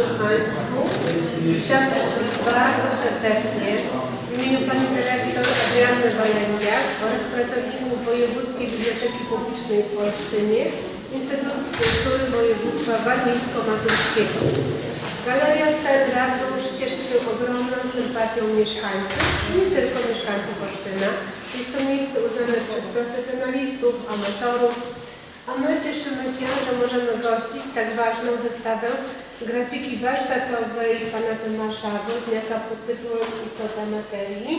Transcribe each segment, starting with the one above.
widzom Państwu. Wszystkich bardzo serdecznie w imieniu Pani Dyrektor Adrianny Walędziak oraz pracowników Wojewódzkiej Biblioteki Publicznej w Olsztynie, Instytucji Kultury Województwa Warmińsko-Mazurskiego. Galeria Stary Ratusz cieszy się ogromną sympatią mieszkańców i nie tylko mieszkańców Olsztyna. Jest to miejsce uznane przez profesjonalistów, amatorów, a my cieszymy się, że możemy gościć tak ważną wystawę grafiki warsztatowej pana Tomasza Woźniaka pod tytułem Istota materii.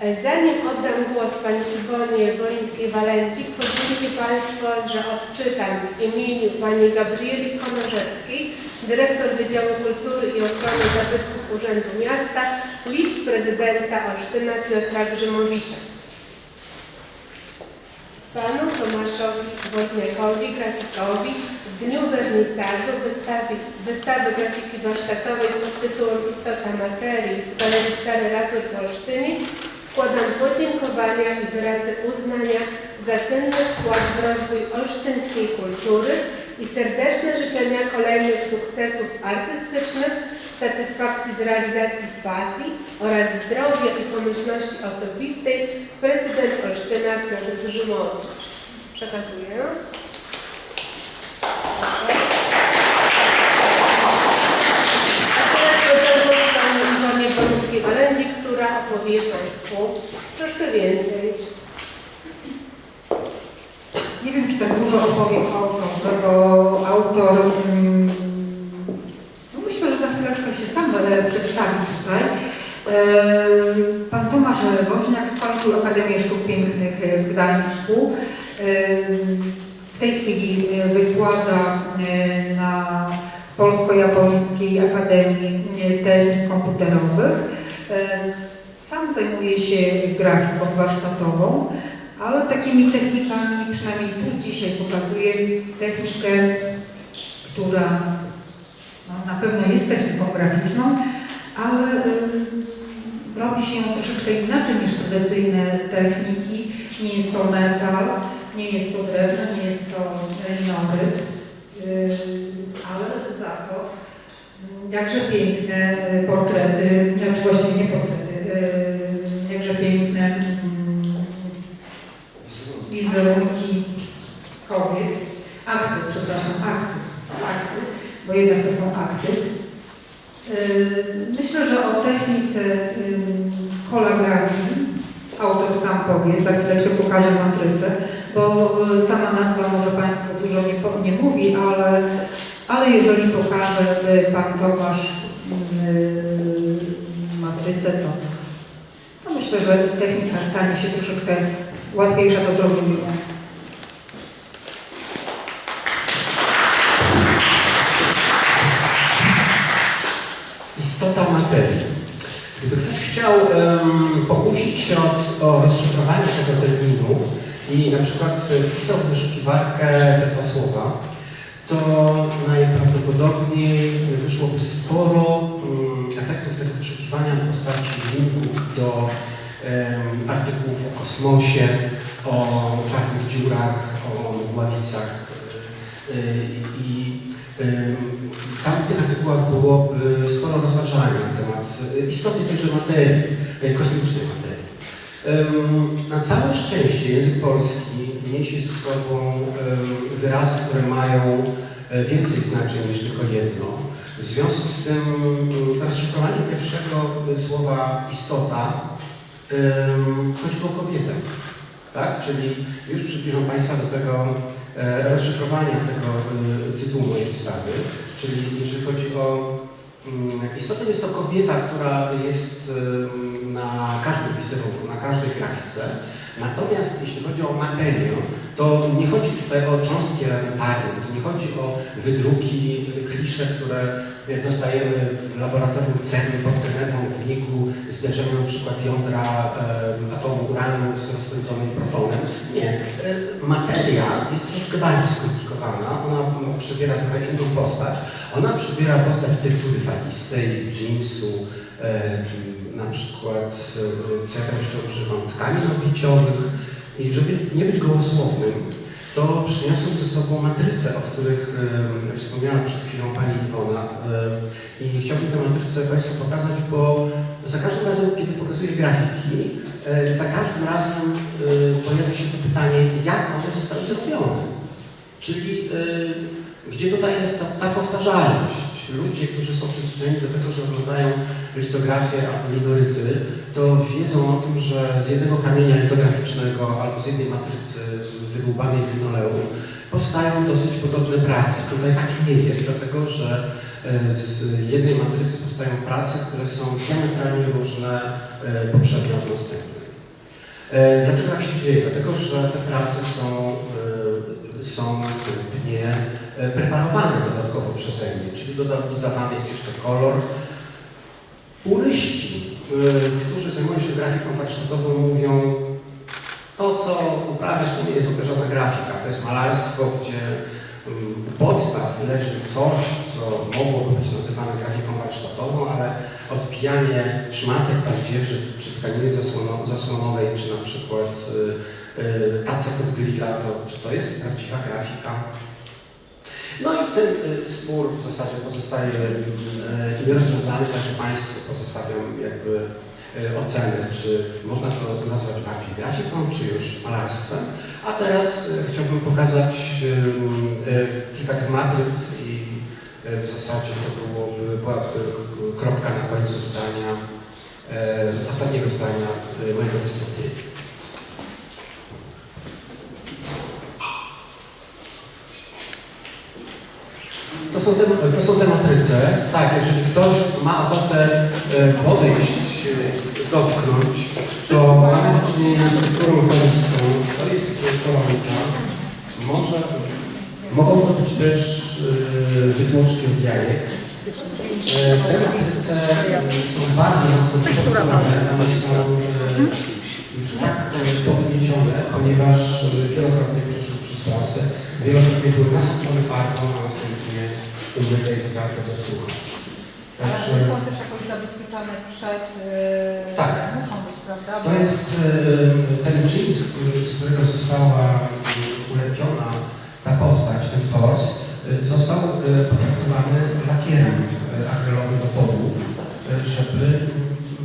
E, Zanim oddam głos pani Iwonie Wolińskiej-Walędzik, pozwólcie Państwo, że odczytam w imieniu pani Gabrieli Konorzewskiej, dyrektor Wydziału Kultury i Ochrony Zabytków Urzędu Miasta, list prezydenta Olsztyna Piotra Grzymowicza. Panu Tomaszowi Woźniakowi, grafikowi, dniu wernisażu wystawy, wystawy grafiki warsztatowej pod tytułem Istota materii w Galerii Stary Ratusz w składam podziękowania i wyrazy uznania za cenny wkład w rozwój olsztyńskiej kultury i serdeczne życzenia kolejnych sukcesów artystycznych, satysfakcji z realizacji pasji oraz zdrowia i pomyślności osobistej prezydent Olsztyna Piotr Grzymowicz. Przekazuję. Bońskiej-Walędzi, która opowie Państwu troszkę więcej. Nie wiem, czy tak dużo opowiem o autorze, bo autor, mm, no myślę, że za chwileczkę się sam e, przedstawi tutaj. E, Pan Tomasz Woźniak skończył Akademię Sztuk Pięknych e, w Gdańsku. Tej chwili e, wykłada e, na Polsko-Japońskiej Akademii e, Technik Komputerowych. Sam zajmuje się grafiką warsztatową, ale takimi technikami, przynajmniej tu dzisiaj pokazuję technikę, która no, na pewno jest techniką graficzną, ale robi się ją troszeczkę inaczej niż tradycyjne techniki. Nie jest to metal, nie jest to drewno, nie jest to linoryt, y, ale za to y, jakże piękne y, portrety, znaczy właściwie nie portrety, y, jakże piękne mm, wizerunki kobiet, akty, przepraszam, akty, akty, bo jednak to są akty. Myślę, że o technice holografii autor sam powie, za chwileczkę pokaże matrycę, bo yy, sama nazwa może Państwu dużo nie, po- nie mówi, ale, ale jeżeli pokaże yy, Pan Tomasz yy, matrycę, to, to myślę, że technika stanie się troszeczkę łatwiejsza do zrozumienia. Istota materii. Gdyby ktoś chciał em, pokusić się o, o rozszyfrowanie tego terminu i na przykład wpisał w wyszukiwarkę te słowa, to najprawdopodobniej wyszłoby sporo mm, efektów tego wyszukiwania w postaci linków do artykułów o kosmosie, o czarnych dziurach, o mgławicach y, y, i Tam w tych artykułach byłoby sporo rozważania na temat istoty tejże materii, y, kosmicznej Na całe szczęście język polski niesie ze sobą wyrazy, które mają y, więcej znaczeń niż tylko jedno. W związku z tym ym, rozszyfrowanie pierwszego y, słowa istota chodziło o kobietę. Tak? Czyli już przybliżam Państwa do tego e, rozszyfrowania tego e, tytułu mojej wystawy. Czyli jeżeli chodzi o mm, istotę, jest to kobieta, która jest na każdym wizerunku, na każdej grafice. Natomiast jeśli chodzi o materię, to nie chodzi tutaj o cząstki elementarne, to nie chodzi o wydruki, klisze, które dostajemy w laboratorium CERN pod genetą w wyniku zderzenia przykład jądra atomu uranu z rozpędzonym protonem. Nie. E, Materia jest troszeczkę bardziej skomplikowana. Ona przybiera trochę inną postać. Ona przybiera postać tektury falistej, jeansu, e, na przykład e, jeszcze używam, tkanin nabiciowych. I żeby nie być gołosłownym, to przyniosły ze sobą matryce, o których e, wspomniała przed chwilą Pani Iwona. I chciałbym tę matrycę Państwu pokazać, bo za każdym razem, kiedy pokazuję grafiki, za każdym razem pojawia się to pytanie, jak one zostały zrobione. Czyli gdzie tutaj jest ta, ta powtarzalność? Ludzie, którzy są przyzwyczajeni do tego, że oglądają litografię albo ligoryty, to wiedzą o tym, że z jednego kamienia litograficznego albo z jednej matrycy wydłubanej w linoleum powstają dosyć podobne prace. Tutaj tak nie jest, dlatego że e, z jednej matrycy powstają prace, które są diametralnie różne e, poprzednio od następnej. E, Dlaczego tak się dzieje? Dlatego, że te prace są, są następnie preparowane dodatkowo przeze mnie, czyli doda, dodawany jest jeszcze kolor. Puryści, e, którzy zajmują się grafiką warsztatową, mówią, to co uprawiasz to nie jest w grafika, to jest malarstwo, gdzie mm, u podstaw leży coś, co mogłoby być nazywane grafiką warsztatową, ale odbijanie szmatek paździerzy czy tkaniny zasłono, zasłonowej, czy na przykład y, tacek od grilla, to czy to jest prawdziwa grafika? No i ten y, spór w zasadzie pozostaje y, nierozwiązany, także Państwu pozostawiam jakby y, ocenę, czy można to nazwać bardziej grafiką, czy już malarstwem. A teraz y, chciałbym pokazać y, y, kilka tych matryc i y, w zasadzie to byłoby, byłaby kropka na końcu zdania, y, ostatniego zdania y, mojego wystąpienia. To są, te, to są te matryce. Tak, jeżeli ktoś ma ochotę e, podejść, e, dotknąć, to mamy do czynienia z strukturą kolorystą. To jest kolornica. Może, mogą to być też e, wytłoczki od jajek. Te matryce są bardzo skomplikowane. One są tak e, podniesione, ponieważ wielokrotnie przeszły przez klasy, wielokrotnie były nasączone farbą, a następnie umyte i wytarte do sucha. Ale Także one są też jakoś zabezpieczone przed... Yy, Tak. Muszą być, prawda? to jest e, ten jeans, który, z którego została mm, ulepiona ta postać, ten tors, e, został e, potraktowany lakierem e, akrylowym do podłów, e, żeby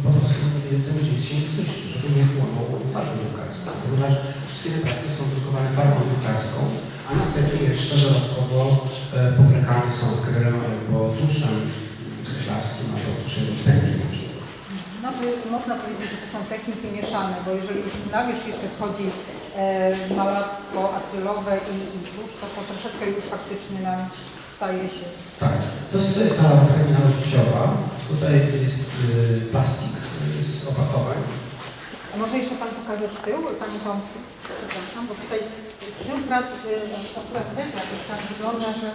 po prostu e, ten jeans się nie zniszczył, żeby nie złamał farbą drukarską, ponieważ wszystkie te prace są drukowane farbą drukarską, a następnie jeszcze dodatkowo e, powlekane są akrylem albo tuszem kreślarskim albo tuszem dostępnym. Znaczy, można powiedzieć, że to są techniki mieszane, bo jeżeli już na wierzch jeszcze wchodzi e, malarstwo akrylowe i, i tusz, to, to troszeczkę już faktycznie nam staje się. Tak, to jest, to jest ta tkanina odbiciowa. Tutaj jest y, plastik y, z opakowań. A może jeszcze Pan pokazać tył? Pani to, przepraszam, bo tutaj tył prac y, akurat ten jakoś tak wygląda, że,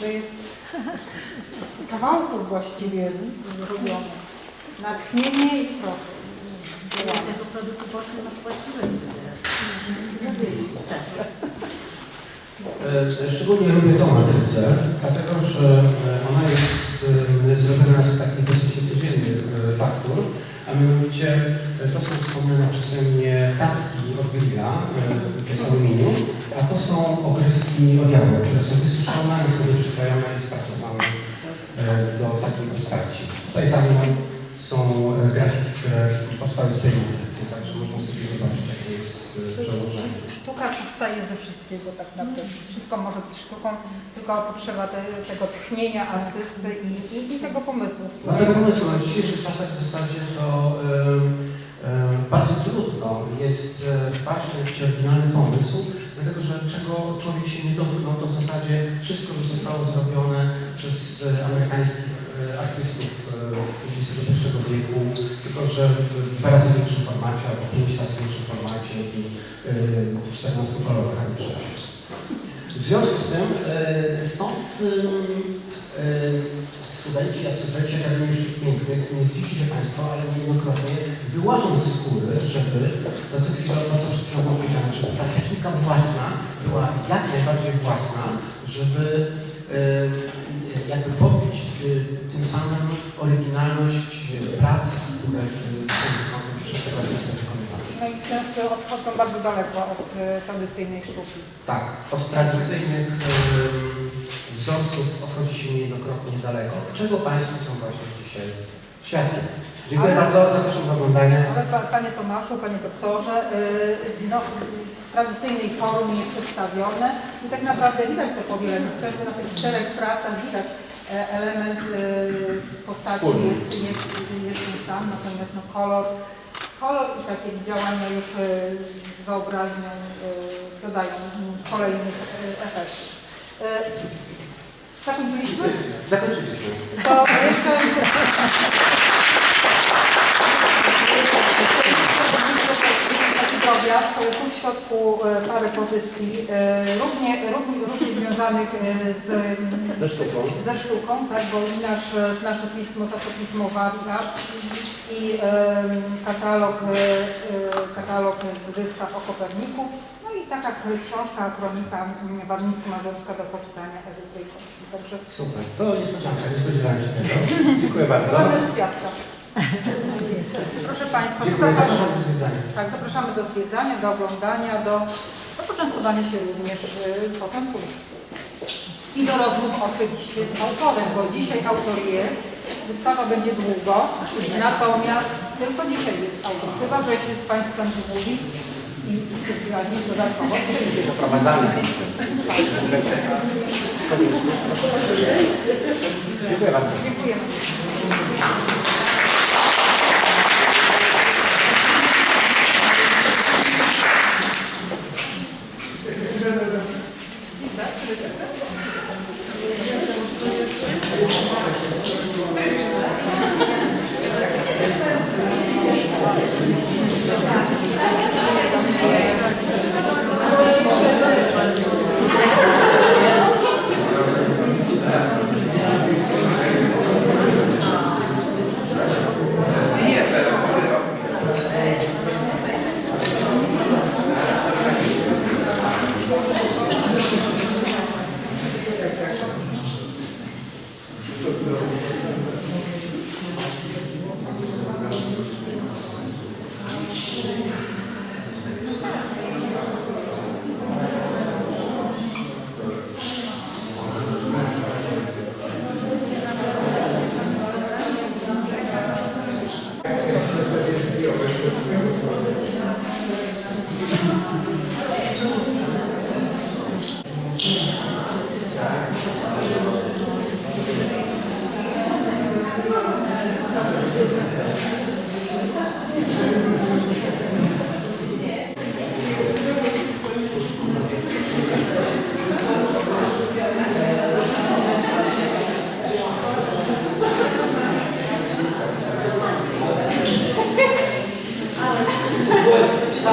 że jest z kawałków właściwie zrobiony. Natchnienie i proszę. Jako produktu boczny na właściwe E, Szczególnie lubię tą matrycę, dlatego że e, ona jest e, zrobiona z takich dosyć niecodziennych e, faktur, a mianowicie to są wspomniane przeze mnie tacki od grilla e, z aluminium, a to są ogryski od jabłek, które są wysuszone, sobie przyklejone i sprasowane e, do takiej postaci. Tutaj za mną są e, grafiki, które powstały z tej matrycy, także można sobie zobaczyć, jakie jest e, przełożenie. Sztuka powstaje ze wszystkiego tak naprawdę. Wszystko może być sztuką, tylko potrzeba te, tego tchnienia artysty i, i, i tego pomysłu. Dlatego pomysł na dzisiejszych czasach w zasadzie to y, y, bardzo trudno jest y, wpaść na jakiś oryginalny pomysł, dlatego że czego człowiek się nie dotknął, to w zasadzie wszystko już zostało zrobione przez y, amerykańskich artystów XXI wieku, tylko że w dwa razy większym formacie albo pięć razy większym formacie i w 14 kolorach, a w 6. W związku z tym stąd studenci i absolwenci Akademii Sztuk Pięknych, nie zdziwicie Państwo, ale niejednokrotnie wyłażą ze skóry, żeby to, co, chwilę, to, co przed chwilą powiedziałem, żeby ta technika własna była jak najbardziej własna, żeby y, jakby podbić y, tym samym oryginalność y, prac, które są wykonane przez tego artystę wykonywane. No i często odchodzą bardzo daleko od e, tradycyjnej sztuki. Tak, od tradycyjnych wzorców odchodzi się niejednokrotnie niedaleko. Czego Państwo są właśnie dzisiaj świadkiem? Dziękuję Ale- bardzo, zapraszam do oglądania. Ale pa, Panie Tomaszu, Panie Doktorze, yy, no, w tradycyjnej formie przedstawione i tak naprawdę widać te powielenie, chociażby na tych czterech pracach widać e, element yy, postaci Wspólny. jest, jest, jest ten sam, natomiast no, kolor, kolor i takie działania już yy, z wyobraźnią yy, dodają mm, kolejnych yy, efektów. Yy, Zakończyliśmy? Zakończyliśmy. To jeszcze... Drobiazg, tu w środku e, parę pozycji, e, równie, równie, równie związanych e, z, Ze sztuką. ze sztuką, tak, bo i nasz, nasze pismo, czasopismo Waria i katalog, katalog z wystaw o Koperniku, no i taka książka, kronika mm, warmińsko-mazurska do poczytania Ewy Zdrojkowskiej. Także Super, to nie spodziewałem się tego. Dziękuję bardzo. Zamiast kwiatka. Proszę Państwa, Dziękuję, zapraszam, zapraszam do zwiedzania. tak, zapraszamy do zwiedzania, do oglądania, do, do poczęstowania się również y, potem słów. I do rozmów oczywiście z autorem, bo dzisiaj autor jest, wystawa będzie długo, natomiast tylko dzisiaj jest autor. Chyba, że się z Państwem umówi i specjalnie dodatkowo. Jesteś oprowadzany. Dziękuję bardzo. Dziękujemy. To